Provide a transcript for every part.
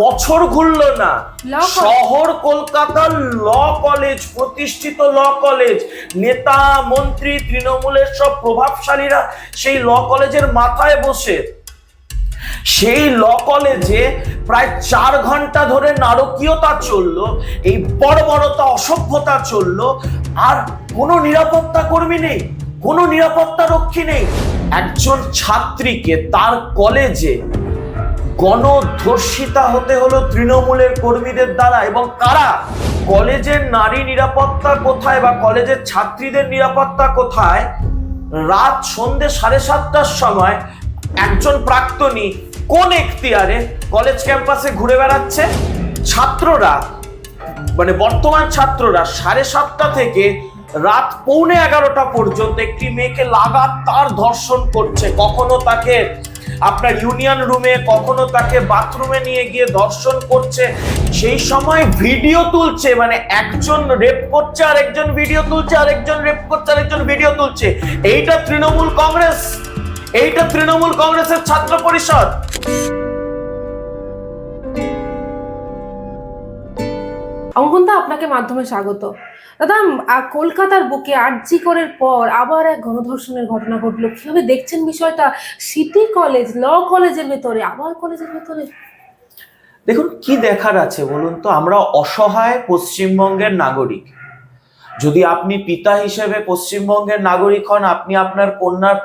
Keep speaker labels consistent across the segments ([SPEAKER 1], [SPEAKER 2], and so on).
[SPEAKER 1] বছর ঘুরলো না। শহর কলকাতার ল কলেজ প্রতিষ্ঠিত ল কলেজ। নেতা মন্ত্রী তৃণমূলের সব প্রভাবশালীরা সেই ল কলেজের মাথায় বসে। সেই ল কলেজে প্রায় চার ঘণ্টা ধরে নারকীয়তা চলল এই বর্বরতা অসভ্যতা চলল আর কোনো নিরাপত্তা কর্মী নেই কোনো নিরাপত্তা রক্ষী নেই। একজন ছাত্রীকে তার কলেজে গণধর্ষিতা হতে হলো তৃণমূলের কর্মীদের দ্বারা এবং কারা? কলেজের নারী নিরাপত্তা কোথায় বা কলেজের ছাত্রীদের নিরাপত্তা কোথায়? রাত সন্ধে সাড়ে সাতটার সময় একজন প্রাক্তনী কোন এখতিয়ারে কলেজ ক্যাম্পাসে ঘুরে বেড়াচ্ছে? ছাত্ররা মানে বর্তমান ছাত্ররা সাড়ে সাতটা থেকে রাত পৌনে এগারোটা পর্যন্ত একটি মেয়েকে লাগাতার ধর্ষণ করছে। কখনো তাকে আপনার ইউনিয়ন রুমে কখনো তাকে বাথরুমে নিয়ে গিয়ে ধর্ষণ করছে, সেই সময় ভিডিও তুলছে মানে একজন রেপ করছে আর একজন ভিডিও তুলছে আর একজন রেপ করছে আর একজন ভিডিও তুলছে। এইটা তৃণমূল কংগ্রেস। এইটা তৃণমূল কংগ্রেসের ছাত্র পরিষদ।
[SPEAKER 2] অঙ্কনদা আপনাকে মাধ্যমে স্বাগত। দাদা কলকাতার বুকে আরজি করের পর আবার এক গণধর্ষণের ঘটনা ঘটলো। কীভাবে দেখছেন বিষয়টা? সিটি কলেজ, ল কলেজের ভেতরে, আবার কলেজের ভেতরে?
[SPEAKER 1] দেখুন, কি দেখার আছে বলুন তো? আমরা অসহায় পশ্চিমবঙ্গের নাগরিক। যদি আপনি পিতা হিসেবে পশ্চিমবঙ্গের নাগরিক হন, আপনি আপনার কন্যার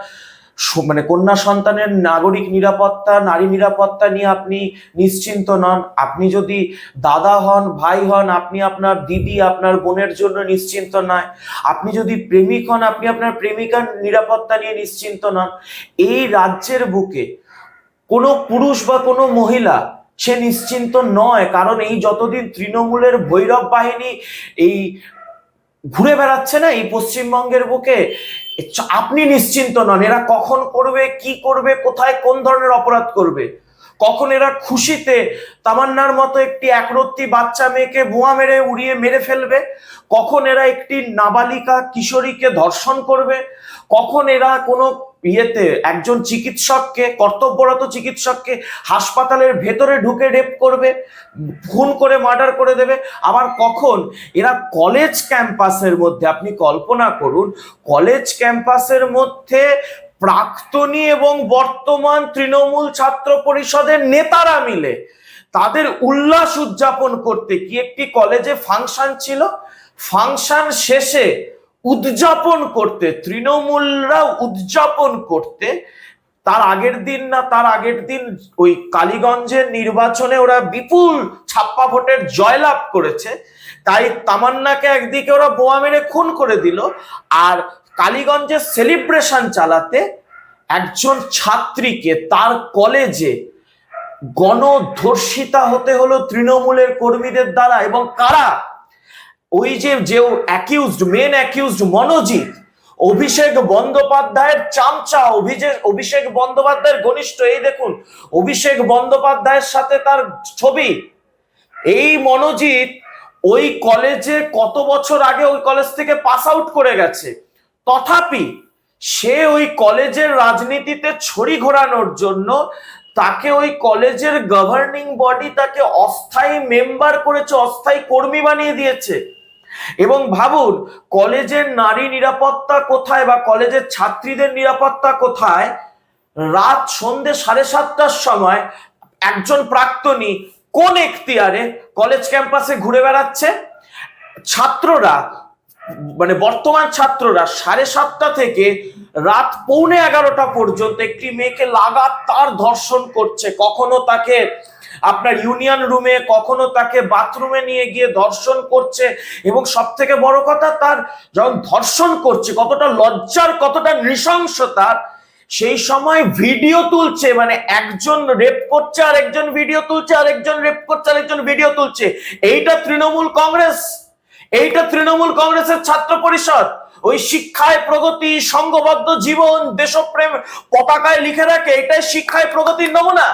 [SPEAKER 1] মানে কন্যা সন্তানের নাগরিক নিরাপত্তা, নারী নিরাপত্তা নিয়ে আপনি নিশ্চিন্ত নন। আপনি যদি দাদা হন, ভাই হন, আপনি আপনার দিদি, আপনার বোনের জন্য নিশ্চিন্ত নয় আপনি যদি প্রেমিক হন, আপনি আপনার প্রেমিকার নিরাপত্তা নিয়ে নিশ্চিন্ত নন। এই রাজ্যের বুকে কোনো পুরুষ বা কোনো মহিলা সে নিশ্চিন্ত নয়, কারণ এই যতদিন তৃণমূলের ভৈরব বাহিনী এই ঘুরে বেড়াচ্ছে না, এই পশ্চিমবঙ্গের বুকে আপনি নিশ্চিন্ত নন, এরা কখন করবে, কি করবে, কোথায় কোন ধরনের অপরাধ করবে। কখন এরা খুশিতে তামান্নার মতো একটি একরত্তি বাচ্চা মেয়েকে বোমা মেরে উড়িয়ে মেরে ফেলবে? কখন এরা একটি নাবালিকা কিশোরীকে ধর্ষণ করবে? কখন এরা কোনো ইয়েতে একজন চিকিৎসককে, কর্তব্যরত চিকিৎসককে হাসপাতালের ভেতরে ঢুকে রেপ করবে, খুন করে মার্ডার করে দেবে। আবার কখন? এরা কলেজ ক্যাম্পাসের মধ্যে, আপনি কল্পনা করুন কলেজ ক্যাম্পাসের মধ্যে প্রাক্তনী এবং বর্তমান তৃণমূল ছাত্র পরিষদের নেতারা মিলে তাদের উল্লাস উদযাপন করতে কি একটি কলেজে ফাংশন ছিল। ফাংশন শেষে উদযাপন করতে তৃণমূলরা উদযাপন করতে, তার আগের দিন না তার আগের দিন ওই কালীগঞ্জের নির্বাচনে ওরা বিপুল ছাপ্পা ভোটের জয়লাভ করেছে। তাই তামান্নাকে একদিকে ওরা বোমা মেরে খুন করে দিল আর কালীগঞ্জের সেলিব্রেশন চালাতে একজন ছাত্রীকে তার কলেজে গণধর্ষিতা হতে হলো তৃণমূলের কর্মীদের দ্বারা এবং কারা ওই যে যে accused main accused Monojit, Abhishek বন্দ্যোপাধ্যায়ের চামচা অভিষেক অভিষেক বন্দ্যোপাধ্যায়ের ঘনিষ্ঠ, এই দেখুন, অভিষেক বন্দ্যোপাধ্যায়ের সাথে তার ছবি। এই মনোজিৎ ওই কলেজে কত বছর আগে ওই কলেজ থেকে পাস আউট করে গেছে। তথাপি সে ওই কলেজের রাজনীতিতে ছড়ি ঘোরানোর জন্য তাকে ওই কলেজের গভর্নিং বডি তাকে অস্থায়ী মেম্বার করেছে, অস্থায়ী কর্মী বানিয়ে দিয়েছে। এবং ভাবুন, কলেজের নারী নিরাপত্তা কোথায় বা কলেজের ছাত্রীদের নিরাপত্তা কোথায়? রাত সন্ধে সাড়ে সাতটার সময় একজন প্রাক্তনী কোন এখতিয়ারে কলেজ ক্যাম্পাসে ঘুরে বেড়াচ্ছে? ছাত্ররা মানে বর্তমান ছাত্ররা সাড়ে সাতটা থেকে রাত পৌনে এগারোটা পর্যন্ত একটি মেয়েকে লাগাতার ধর্ষণ করছে। কখনো তাকে আপনার ইউনিয়ন রুমে কখনো তাকে বাথরুমে নিয়ে গিয়ে ধর্ষণ করছে এবং সব থেকে বড় কথা তার যখন ধর্ষণ করছে, কতটা লজ্জার, কতটা নৃশংসতার সেই সময় ভিডিও তুলছে মানে একজন রেপ করছে আর একজন ভিডিও তুলছে আর একজন রেপ করছে আর একজন ভিডিও তুলছে। এইটা তৃণমূল কংগ্রেস। এইটা তৃণমূল কংগ্রেসের ছাত্র পরিষদ। ওই শিক্ষায় প্রগতি, সংঘবদ্ধ জীবন, দেশপ্রেম পতাকায় লিখে রাখে, এটাই শিক্ষায় প্রগতির নমুনা।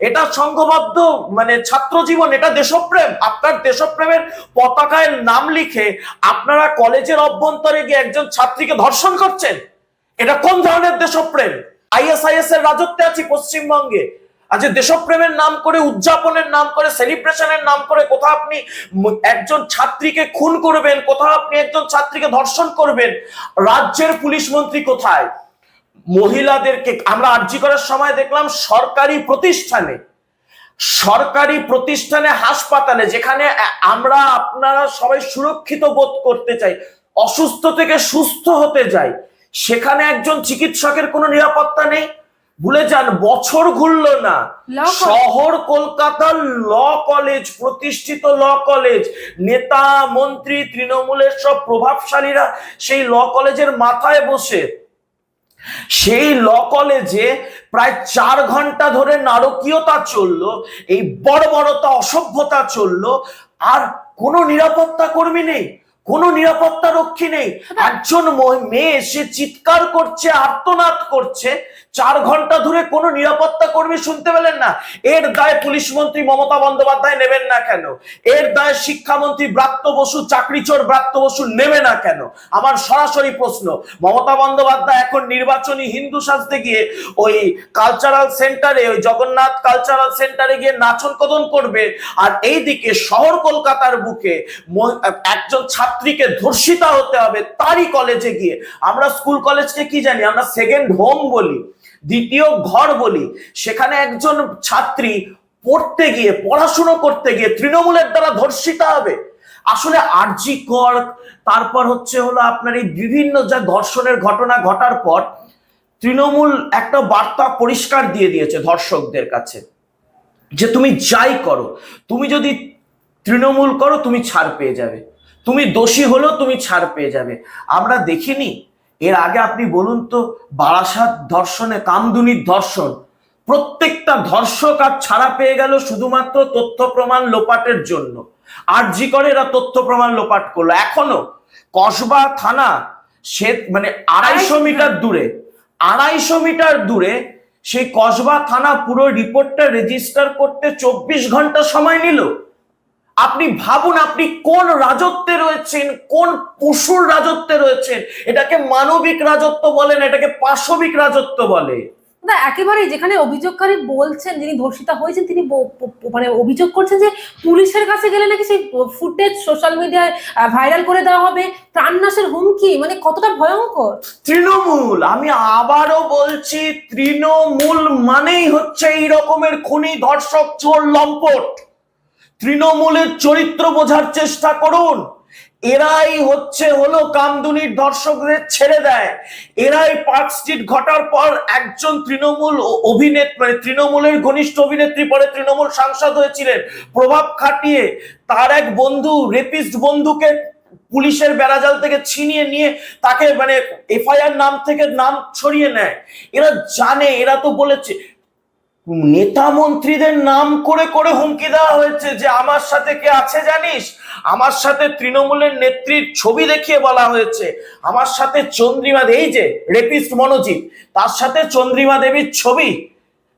[SPEAKER 1] এটা সংঘবদ্ধ মানে ছাত্র জীবন, এটা দেশপ্রেম। আপনার দেশপ্রেমের পতাকায় নাম লিখে আপনারা কলেজের অভ্যন্তরে গিয়ে একজন ছাত্রীকে ধর্ষণ করছেন। এটা কোন ধরনের দেশপ্রেম? আইএসআইএস এর রাজত্বে আছি পশ্চিমবঙ্গে। আজ যে দেশপ্রেমের নাম করে, উদযাপনের নাম করে, সেলিব্রেশনের নাম করে কোথাও আপনি একজন ছাত্রীকে খুন করবেন, কোথাও আপনি একজন ছাত্রীকে ধর্ষণ করবেন, রাজ্যের পুলিশ মন্ত্রী কোথায়? মহিলাদেরকে আমরা আর্জি করার সময় দেখলাম সরকারি প্রতিষ্ঠানে সরকারি প্রতিষ্ঠানে হাসপাতালে যেখানে আমরা আপনারা সবাই সুরক্ষিত বোধ করতে চাই অসুস্থ থেকে সুস্থ হতে যাই সেখানে একজন চিকিৎসকের কোনো নিরাপত্তা নেই। ভুলে যান বছর ঘুরলো না। শহর কলকাতার ল কলেজ প্রতিষ্ঠিত ল কলেজ নেতা মন্ত্রী তৃণমূলের সব প্রভাবশালীরা সেই ল কলেজের মাথায় বসে সেই ল কলেজে প্রায় চার ঘণ্টা ধরে নারকীয়তা চলল, এই বড় বড়তা অসভ্যতা চলল, আর কোনো নিরাপত্তা কর্মী নেই। কোনো নিরাপত্তা রক্ষী নেই। একজন মেয়ে সে চিৎকার করছে আর্তনাদ করছে। চার ঘণ্টা ধরে কোনো নিরাপত্তা কর্মী শুনতে পেলেন না। এর দায় পুলিশ মন্ত্রী মমতা বন্দ্যোপাধ্যায় নেবেন না কেন? এর দায় শিক্ষামন্ত্রী ব্রাত্য বসু চাকরিচোর ব্রাত্য বসু নেবে না কেন? আমার সরাসরি প্রশ্ন মমতা বন্দ্যোপাধ্যায় এখন নির্বাচনী হিন্দু সাজতে গিয়ে ওই কালচারাল সেন্টারে ওই জগন্নাথ কালচারাল সেন্টারে গিয়ে নাচন কদন করবে আর এইদিকে শহর কলকাতার বুকে একজন একজন ছাত্রীকে ধর্ষিতা হতে হবে তারই কলেজে গিয়ে। আমরা স্কুল কলেজকে কি জানি? আমরা সেকেন্ড হোম বলি, দ্বিতীয় ঘর বলি। সেখানে একজন ছাত্রী পড়তে গিয়ে, পড়াশুনো করতে গিয়ে তৃণমূলের দ্বারা ধর্ষিতা হবে। আসলে আরজি কর, তারপর হচ্ছে হলো আপনার এই বিভিন্ন যা ধর্ষণের ঘটনা ঘটার পর তৃণমূল একটা বার্তা পরিষ্কার দিয়ে দিয়েছে ধর্ষকদের কাছে, যে তুমি যাই করো, তুমি যদি তৃণমূল করো, তুমি ছাড় পেয়ে যাবে। তুমি দোষী হলেও তুমি ছাড় পেয়ে যাবে। আমরা দেখিনি এর আগে আপনি বলুন তো বারাসাত ধর্ষণে কামদুনির ধর্ষণ। প্রত্যেকটা ধর্ষক আর ছাড়া পেয়ে গেল শুধুমাত্র তথ্য প্রমাণ লোপাটের জন্য। আর জি করে এরা তথ্য প্রমাণ লোপাট করল। এখনও কসবা থানা সে মানে আড়াইশো মিটার। দূরে আড়াইশো মিটার দূরে সেই কসবা থানা পুরো রিপোর্টটা রেজিস্টার করতে চব্বিশ ঘণ্টা সময় নিল। আপনি ভাবুন আপনি কোন রাজত্বে রয়েছেন কোন পশুর রাজত্বে রয়েছেন? এটাকে মানবিক রাজত্ব বলেন এটাকে পাশবিক রাজত্ব বলে।
[SPEAKER 2] না একেবারেই যেখানে অভিযোগকারী বলছেন যিনি ধর্ষিতা হয়েছেন তিনি মানে অভিযোগ করছেন যে পুলিশের কাছে গেলে নাকি সেই ফুটেজ সোশ্যাল মিডিয়ায় ভাইরাল করে দেওয়া হবে। প্রাণনাশের হুমকি মানে কতটা ভয়ঙ্কর।
[SPEAKER 1] তৃণমূল আমি আবারও বলছি তৃণমূল মানেই হচ্ছে এই রকমের খুনি ধর্ষক চোর লম্পট। তৃণমূলের চরিত্র বোঝার চেষ্টা করুন। এরাই হচ্ছে, হলো কামদুনির দর্শকদের ছেড়ে দেয়। এরাই পার্ক স্ট্রিট ঘটার পর একজন তৃণমূল অভিনেত মানে তৃণমূলের ঘনিষ্ঠ অভিনেত্রী পরে তৃণমূল সাংসদ হয়েছিলেন, প্রভাব খাটিয়ে তার এক বন্ধু, রেপিস্ট বন্ধুকে পুলিশের বেড়াজাল থেকে ছিনিয়ে নিয়ে তাকে মানে এফআইআর নাম থেকে নাম ছড়িয়ে নেয়। এরা জানে, এরা তো বলেছে নেতা মন্ত্রীদের নাম করে করে হুমকি দেওয়া হয়েছে যে আমার সাথে কে আছে জানিস? আমার সাথে তৃণমূলের নেত্রীর ছবি দেখিয়ে বলা হয়েছে। আমার সাথে চন্দ্রিমা এই যে, রেপিস্ট মনোজিৎ, তার সাথে চন্দ্রিমা দেবীর ছবি।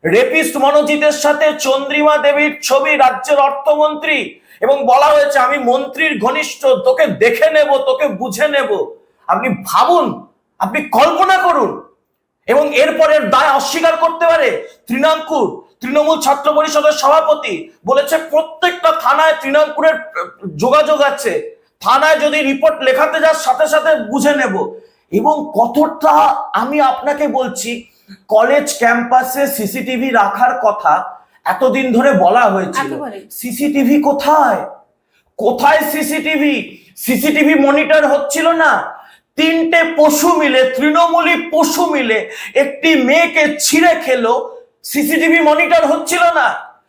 [SPEAKER 1] রেপিস্ট মনোজিতের সাথে চন্দ্রিমা দেবীর ছবি রাজ্যের অর্থমন্ত্রী। এবং বলা হয়েছে, আমি মন্ত্রীর ঘনিষ্ঠ, তোকে দেখে নেব, তোকে বুঝে নেব। আপনি ভাবুন, আপনি কল্পনা করুন। এবং এরপরের দায় অস্বীকার করতে পারে তৃণাঙ্কুর তৃণমূল ছাত্র পরিষদের সভাপতি বলেছে প্রত্যেকটা থানায় তৃণাঙ্কুরের যোগাযোগ আছে। থানায় যদি রিপোর্ট লেখাতে যাস সাথে সাথে বুঝে নেব। এবং কতটা আমি আপনাকে বলছি কলেজ ক্যাম্পাসে সিসিটিভি রাখার কথা এতদিন ধরে বলা হয়েছিল। সিসিটিভি কোথায়? কোথায় সিসিটিভি? সিসিটিভি মনিটর হচ্ছিল না। তিনটে পশু মিলে, তৃণমূলী পশু মিলে একটি মেয়েকে ছিঁড়ে খেলো। সিসিটিভি মনিটর হচ্ছিল না।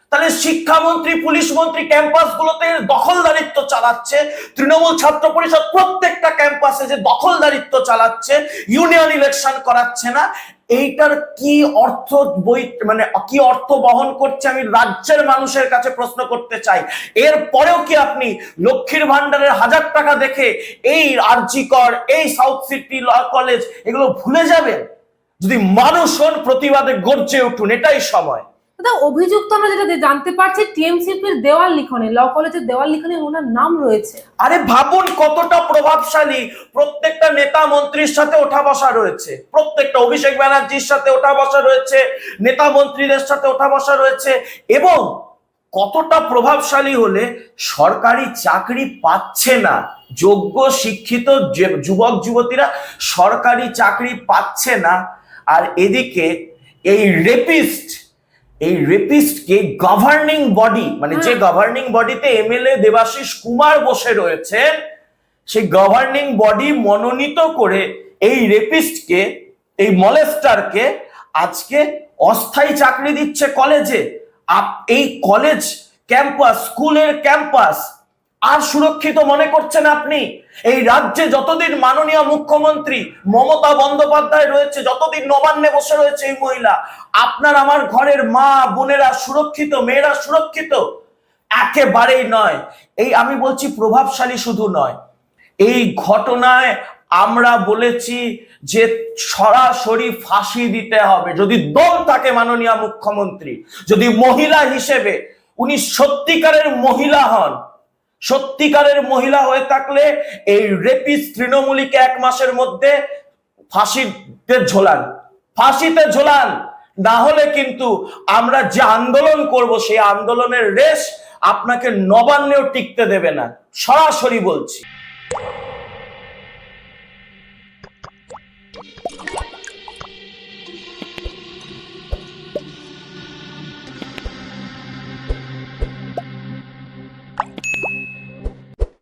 [SPEAKER 1] তাহলে শিক্ষামন্ত্রী, পুলিশ মন্ত্রী ক্যাম্পাসগুলোতে দখলদারিত্ব চালাচ্ছে। তৃণমূল ছাত্র পরিষদ প্রত্যেকটা ক্যাম্পাসে যে দখলদারিত্ব চালাচ্ছে, ইউনিয়ন ইলেকশন করাচ্ছে না। এইটার কি অর্থ বই মানে কি অর্থ বহন করছে আমি রাজ্যের মানুষের কাছে প্রশ্ন করতে চাই। এর পরেও কি আপনি লক্ষ্মীর ভান্ডারের হাজার টাকা দেখে এই আরজিকর, এই সাউথ সিটি ল কলেজ এগুলো ভুলে যাবেন? যদি মানুষ প্রতিবাদে গর্জে উঠুন, এটাই সময়।
[SPEAKER 2] দাদা অভিযুক্ত আমরা যেটা জানতে পারছি টিএমসিপির দেওয়াল লিখনে, ল কলেজের দেওয়াল লিখনে ওনার নাম রয়েছে।
[SPEAKER 1] আরে ভাবুন কতটা প্রভাবশালী প্রত্যেকটা নেতা মন্ত্রীর সাথে ওঠা বসা রয়েছে। প্রত্যেকটা অভিষেক ব্যানার্জির সাথে ওঠা বসা রয়েছে, নেতা মন্ত্রীদের সাথে ওঠা বসা রয়েছে এবং কতটা প্রভাবশালী হলে সরকারি চাকরি পাচ্ছে না। যোগ্য, শিক্ষিত যুবক, যুবতীরা সরকারি চাকরি পাচ্ছে না। আর এদিকে এই রেপিস্ট এই রেপিস্টকে গভর্নিং বডি মানে যে গভর্নিং বডিতে এমএলএ দেবাশিস কুমার বসে রয়েছেন সেই গভর্নিং বডি মনোনীত করে এই রেপিস্টকে এই মলেস্টারকে আজকে অস্থায়ী চাকরি দিচ্ছে কলেজে আপ- এই কলেজ ক্যাম্পাস স্কুলের ক্যাম্পাস আর সুরক্ষিত মনে করছেন আপনি? এই রাজ্যে যতদিন মাননীয় মুখ্যমন্ত্রী মমতা বন্দ্যোপাধ্যায় রয়েছে, যতদিন নবান্নে বসে রয়েছে এই মহিলা, আপনার আমার ঘরের মা, বোনেরা সুরক্ষিত, মেয়েরা সুরক্ষিত? একেবারেই নয়। এই আমি বলছি প্রভাবশালী শুধু নয়। এই ঘটনায় আমরা বলেছি যে সরাসরি ফাঁসি দিতে হবে। যদি দম থাকে মাননীয় মুখ্যমন্ত্রী, যদি মহিলা হিসেবে, উনি সত্যিকারের মহিলা হন সত্যিকারের মহিলা হয়ে থাকলে এই রেপিস তৃণমূলীকে এক মাসের মধ্যে ফাঁসিতে ঝোলান ফাঁসিতে ঝোলান। না হলে কিন্তু আমরা যে আন্দোলন করব, সেই আন্দোলনের রেশ আপনাকে নবান্নেও টিকতে দেবে না। সরাসরি বলছি।